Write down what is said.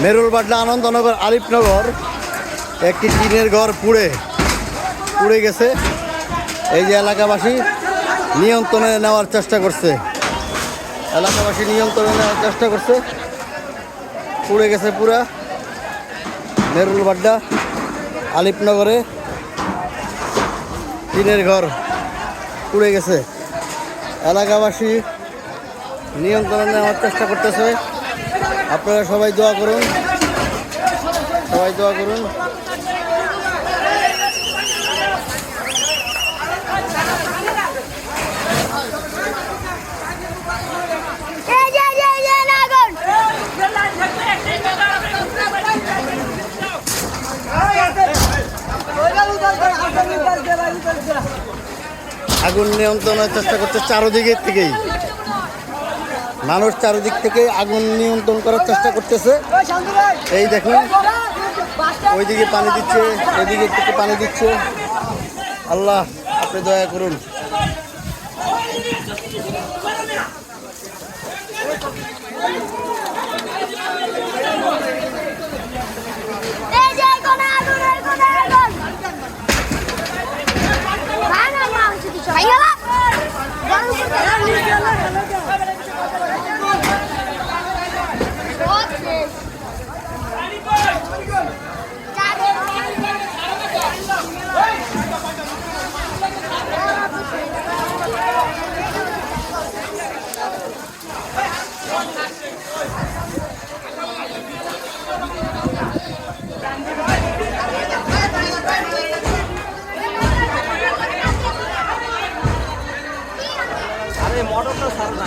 মেরুলবাড্ডা আনন্দনগর আলিপনগর। একটি টিনের ঘর পুড়ে পুড়ে গেছে। এই যে এলাকাবাসী নিয়ন্ত্রণে নেওয়ার চেষ্টা করছে। এলাকাবাসী নিয়ন্ত্রণে নেওয়ার চেষ্টা করছে। পুড়ে গেছে পুরা। মেরুলবাড্ডা আলিপনগরে টিনের ঘর পুড়ে গেছে। এলাকাবাসী নিয়ন্ত্রণে নেওয়ার চেষ্টা করতেছে। আপনারা সবাই দোয়া করুন। সবাই দোয়া করুন। আগুন নিয়ন্ত্রণের চেষ্টা করছে চারোদিকের থেকেই। মানুষ চারিদিক থেকে আগুন নিয়ন্ত্রণ করার চেষ্টা করতেছে। এই দেখুন, ওইদিকে পানি দিচ্ছে ওইদিকে থেকে পানি দিচ্ছে। আল্লাহ, আপনি দয়া করুন। এই মডেলটা সারা